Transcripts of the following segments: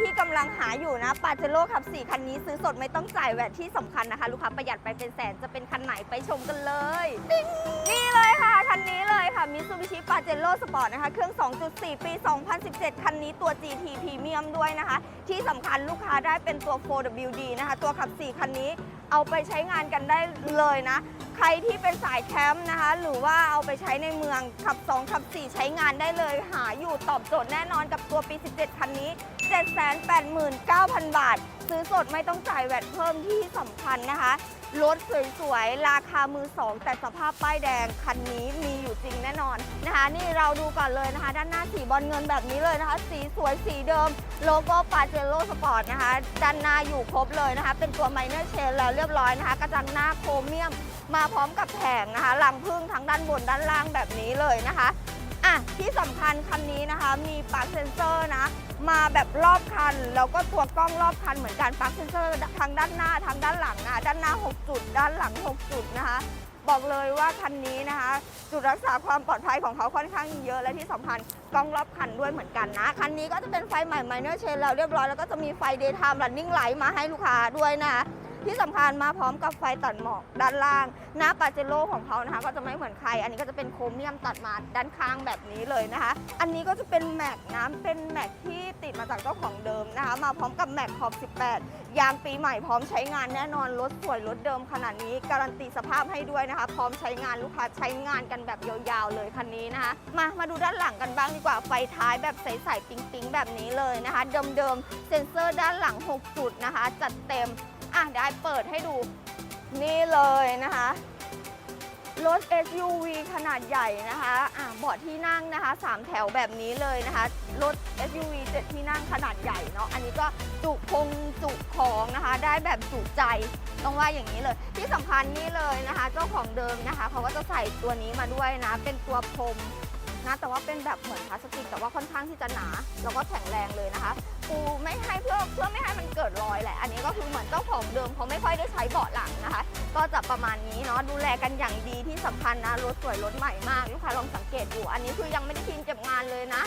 ที่กำลังหาอยู่นะปาเจโร่ขับ 4 คันนี้ซื้อสดไม่ต้องจ่ายแวตที่สำคัญนะคะ ลูกค้าประหยัดไปเป็นแสนจะเป็นคันไหนไปชมกันเลย นี่เลยค่ะ คันนี้เลยค่ะ Mitsubishi Pajero Sport นะคะ เครื่อง 2.4 ปี 2017 คันนี้ตัว GT Premium ด้วยนะคะ ที่สำคัญลูกค้าได้เป็นตัว 4WD นะคะ ตัวขับ 4 คันนี้เอาไปใช้งานกันได้เลยนะ ใครที่เป็นสายแคมป์นะคะ หรือว่าเอาไปใช้ในเมืองขับ 2 ขับ 4 ใช้งานได้เลย หาอยู่ตอบโจทย์แน่นอนกับตัวปี 17 คันนี้ 789,000 บาท ซื้อสดไม่ต้องจ่ายแวดเพิ่มที่สำคัญนะคะ รถสวยๆ ราคามือสองแต่สภาพป้ายแดงคันนี้มีอยู่จริงแน่นอนนะคะ นี่เราดูก่อนเลยนะคะ ด้านหน้าสีบอลเงินแบบนี้เลยนะคะ สีสวยสีเดิม โลโก้ปาเจโร่สปอร์ตนะคะ ด้านหน้าอยู่ครบเลยนะคะ เป็นตัวไมเนอร์เชนแล้วเรียบร้อยนะคะ กระจังหน้าโครเมียมมาพร้อมกับแผงนะคะลังพึ่งทั้งด้านบนด้านล่างแบบนี้เลยนะคะ ที่สำคัญคันนี้นะคะ มีปลั๊กเซนเซอร์นะ มาแบบรอบคัน แล้วก็ตัวกล้องรอบคันเหมือนกันปลั๊กเซนเซอร์ทางด้านหน้าทางด้านหลังนะด้านหน้า 6 จุด ด้านหลัง 6 จุดนะคะ บอกเลยว่าคันนี้นะคะ จุดรักษาความปลอดภัยของเขาค่อนข้างเยอะและที่สำคัญกล้องรอบคันด้วยเหมือนกันนะคันนี้ก็จะเป็นไฟใหม่ Minor Change แล้วเรียบร้อยแล้วก็จะมีไฟ Daytime Running Light มาให้ลูกค้าด้วยนะคะ ที่สำคัญมาพร้อมกับไฟตัดหมอกด้านล่าง หน้าปาเจโร่ของเขานะคะ ก็จะไม่เหมือนใคร อันนี้ก็จะเป็นโครเมียมตัดมาด้านข้างแบบนี้เลยนะคะ อันนี้ก็จะเป็นแม็กนะเป็นแม็กที่ติดมาจากเจ้าของเดิมนะคะ มาพร้อมกับแม็กขอบ 18 ยางปีใหม่พร้อมใช้งานแน่นอนรถสวยรถเดิมขนาดนี้ การันตีสภาพให้ด้วยนะคะ พร้อมใช้งานลูกค้าใช้งานกันแบบยาวๆเลยคันนี้นะคะมามาดูด้านหลังกันบ้างดีกว่าไฟท้ายแบบใสๆปิ๊งๆแบบนี้เลยนะคะ เดิมๆเซ็นเซอร์ด้านหลัง 6 จุดนะคะ จัดเต็ม อะได้เปิดให้ดู นี่เลยนะคะรถ SUV ขนาดใหญ่นะคะอะเบาะที่นั่งนะคะ 3 แถวแบบนี้เลยนะคะ รถ SUV 7ที่นั่งขนาดใหญ่เนาะ อันนี้ก็จุคงจุของนะคะ ได้แบบจุใจ ต้องว่าอย่างนี้เลย ที่สำคัญนี่เลยนะคะ เจ้าของเดิมนะคะ เขาก็จะใส่ตัวนี้มาด้วยนะ เป็นตัวพรมนะ แต่ว่าเป็นแบบเหมือนพลาสติก แต่ว่าค่อนข้างที่จะหนา แล้วก็แข็งแรงเลยนะคะูไม่ให้เพื่อเพื่อไม่ให้มันเกิดรอยแหละ อันนี้ก็คือเหมือนเจ้าของเดิมเขาไม่ค่อยได้ใช้เบาะหลังนะคะ ก็จะประมาณนี้เนาะดูแลกันอย่างดีที่สำคัญนะรถสวยรถใหม่มากลูกค้าลองสังเกตดู อันนี้คือยังไม่ได้ทีมเก็บงานเลยนะ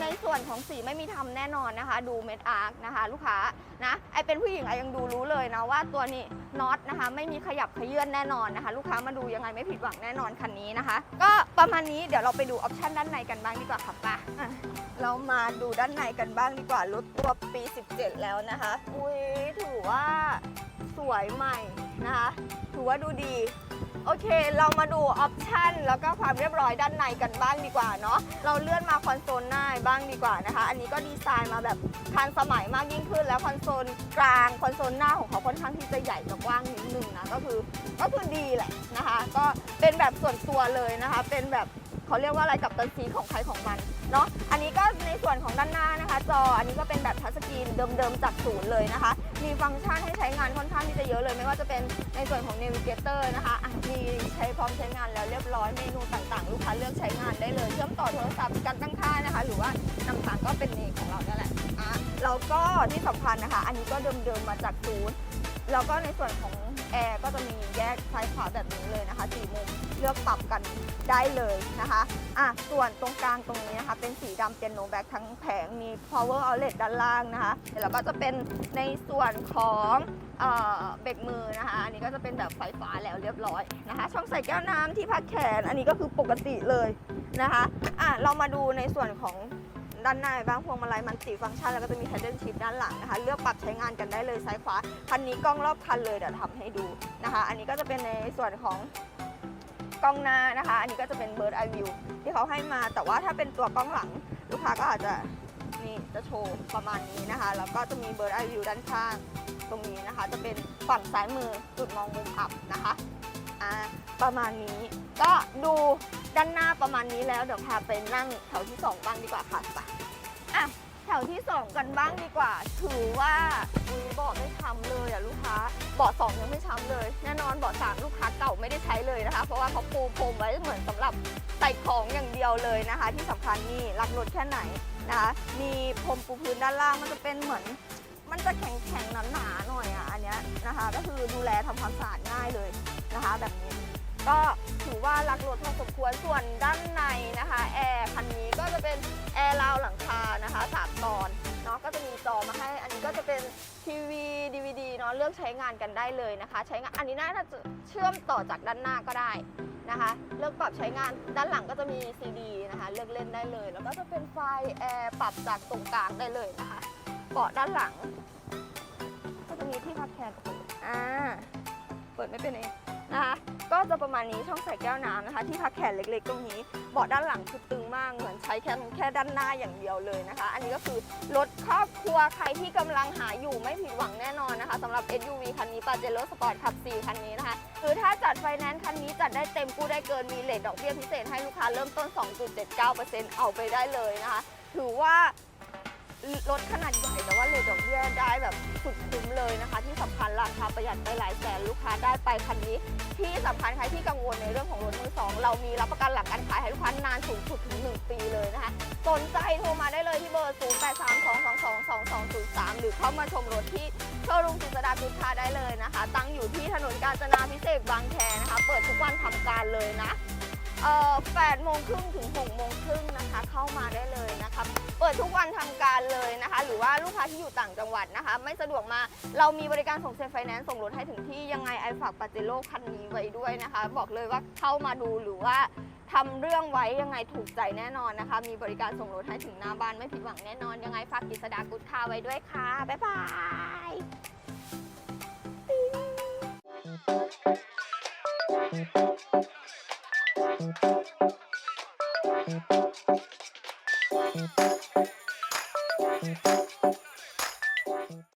ในส่วนของสีไม่มีทำแน่นอนนะคะ ดูเม็ดอาร์คนะคะ ลูกค้านะไอเป็นผู้หญิงไอยังดูรู้เลยนะว่าตัวนี้น็อตนะคะ ไม่มีขยับขยื่นแน่นอนนะคะ ลูกค้ามาดูยังไงไม่ผิดหวังแน่นอนคันนี้นะคะ ก็ประมาณนี้เดี๋ยวเราไปดูออปชันด้านในกันบ้างดีกว่าค่ะป่ะเรามาดูด้านในกันบ้างดีกว่ารถตัวปี 17 แล้วนะคะ อุ้ยถือว่าสวยใหม่นะคะ ถือว่าดูดี โอเค เรามาดูออปชันแล้วก็ความเรียบร้อยด้านในกันบ้างดีกว่าเนาะเราเลื่อนมาคอนโซลหน้าบ้างดีกว่านะคะ อันนี้ก็ดีไซน์มาแบบทันสมัยมากยิ่งขึ้น แล้วคอนโซลกลางคอนโซลหน้าของเขาค่อนข้างที่จะใหญ่กว้างนิดนึงนะก็คือก็คือดีแหละนะคะ ก็เป็นแบบส่วนตัวเลยนะคะ เป็นแบบเขาเรียกว่าอะไรกับตันซีของใครของมันเนาะอันนี้ก็ในส่วนของด้านหน้านะคะ จออันนี้ก็เป็นแบบทัชสกรีนเดิมๆจากศูนย์เลยนะคะ มีฟังก์ชันให้ใช้งานค่อนข้างที่จะเยอะเลย ไม่ว่าจะเป็นในส่วนของ Navigator นะคะอะมีใช้พร้อมใช้งานแล้วเรียบร้อยเมนูต่างๆ ลูกค้าเลือกใช้งานได้เลย เชื่อมต่อโทรศัพท์การตั้งค่านะคะ หรือว่านำทางก็เป็นเนของเรานั่นแหละอะแล้วก็ที่สำคัญนะคะ อันนี้ก็เดิมๆมาจากศูนย์ แล้วก็ในส่วนของแอร์ก็จะมีแยกซ้ายขวาแบบนี้เลยนะคะสี่มุมเลือกปรับกันได้เลยนะคะอะส่วนตรงกลางตรงนี้นะคะ เป็นสีดำเปียโนแบ็คทั้งแผงมี power outlet ด้านล่างนะคะแล้วเราก็จะเป็นในส่วนของเอ่อเบรกมือนะคะ อันนี้ก็จะเป็นแบบไฟฟ้าแล้วเรียบร้อยนะคะ ช่องใส่แก้วน้ำที่พักแขน อันนี้ก็คือปกติเลยนะคะอะเรามาดูในส่วนของ ด้านหน้าบ้างพวงมาลัยมันติฟังก์ชันแล้วก็จะมี paddle shift ด้านหลังนะคะ เลือกปรับใช้งานกันได้เลยซ้ายขวา คันนี้กล้องรอบคันเลยเดี๋ยวทำให้ดูนะคะ อันนี้ก็จะเป็นในส่วนของกล้องหน้านะคะ อันนี้ก็จะเป็น bird eye view ที่เขาให้มาแต่ว่าถ้าเป็นตัวกล้องหลัง ลูกค้าก็อาจจะนี่จะโชว์ประมาณนี้นะคะ แล้วก็จะมี bird eye view ด้านข้างตรงนี้นะคะ จะเป็นฝั่งซ้ายมือจุดมองมุมอับนะคะ ประมาณนี้ ก็ดูด้านหน้าประมาณนี้แล้วเดี๋ยวพาไปนั่งแถวที่สองบ้างดีกว่าค่ะไปอะแถวที่2กันบ้างดีกว่า ถือว่าอุ้ยเบาะไม่ช้ำเลยอะลูกค้าเบาะสองยังไม่ช้ำเลย แน่นอนเบาะสามลูกค้าเก่าไม่ได้ใช้เลยนะคะ เพราะว่าเขาปูพรมไว้เหมือนสำหรับใส่ของอย่างเดียวเลยนะคะ ที่สำคัญนี่รักรถแค่ไหนนะคะมีพรมปูพื้นด้านล่างมันจะเป็นเหมือนมันจะแข็งแข็งๆหนาๆหน่อยอะอันเนี้ยนะคะ ก็คือดูแลทำความสะอาดง่ายเลย แบบนี้ ก็ถือว่ารักรถพอสมควรส่วนด้านในนะคะแอร์คันนี้ก็จะเป็นแอร์ราวหลังคานะคะสามตอนเนาะก็จะมีจอมาให้ อันนี้ก็จะเป็นทีวีดีวีดีเนาะเลือกใช้งานกันได้เลยนะคะ ใช้งานอันนี้น่าจะเชื่อมต่อจากด้านหน้าก็ได้นะคะเลือกปรับใช้งานด้านหลังก็จะมีซีดีนะคะเลือกเล่นได้เลย แล้วก็จะเป็นไฟแอร์ปรับจากตรงกลางได้เลยนะคะเบาะด้านหลัง ก็จะมีที่พักแขนอ่าเปิดไม่เป็นเอง นะคะ ก็จะประมาณนี้ช่องใส่แก้วน้ำนะคะ ที่พักแขนเล็กๆ ตรงนี้เบาะด้านหลังคือตึงมากเหมือนใช้แค่แค่ด้านหน้าอย่างเดียวเลยนะคะ อันนี้ก็คือรถครอบครัวใครที่กำลังหาอยู่ไม่ผิดหวังแน่นอนนะคะสำหรับ SUV คันนี้ Pajero Sport Cup 4คันนี้นะคะคือถ้าจัดไฟแนนซ์คันนี้จัดได้เต็มกู้ได้เกินมีเลทดอกเบี้ยพิเศษให้ลูกค้าเริ่มต้น 2.79%เอาไปได้เลยนะคะ ถือว่า รถขนาดใหญ่แต่ว่าเลทดอกเบี้ยได้แบบสุดคุ้มเลยนะคะ ที่สำคัญราคาประหยัดไปหลายแสนลูกค้าได้ไปคันนี้ ที่สำคัญใครที่กังวลในเรื่องของรถมือสองเรามีรับประกันหลังการขายให้ลูกค้านานสูงสุดถึง 1 ปีเลยนะคะ สนใจโทรมาได้เลยที่เบอร์ 0 8 3 2 2 2 2 2 0 3 หรือเข้ามาชมรถที่โชว์รูมสุสดากุลคาได้เลยนะคะ ตั้งอยู่ที่ถนนกาญจนาพิเศษบางแคนะคะ เปิดทุกวันทำการเลยนะ เอ่อ8โมงครึ่งถึง6โมงครึ่งนะคะ เข้ามาได้เลยนะคะเปิดทุกวันทำการเลยนะคะ หรือว่าลูกค้าที่อยู่ต่างจังหวัดนะคะ ไม่สะดวกมาเรามีบริการส่งเซ็นไฟแนนซ์ส่งรถให้ถึงที่ยังไงไอฝากปาเจโร่คันนี้ไว้ด้วยนะคะ บอกเลยว่าเข้ามาดูหรือว่าทำเรื่องไว้ยังไงถูกใจแน่นอนนะคะ มีบริการส่งรถให้ถึงหน้าบ้านไม่ผิดหวังแน่นอน ยังไงฝากกิษดากุดคาไว้ด้วยค่ะ บ๊ายบาย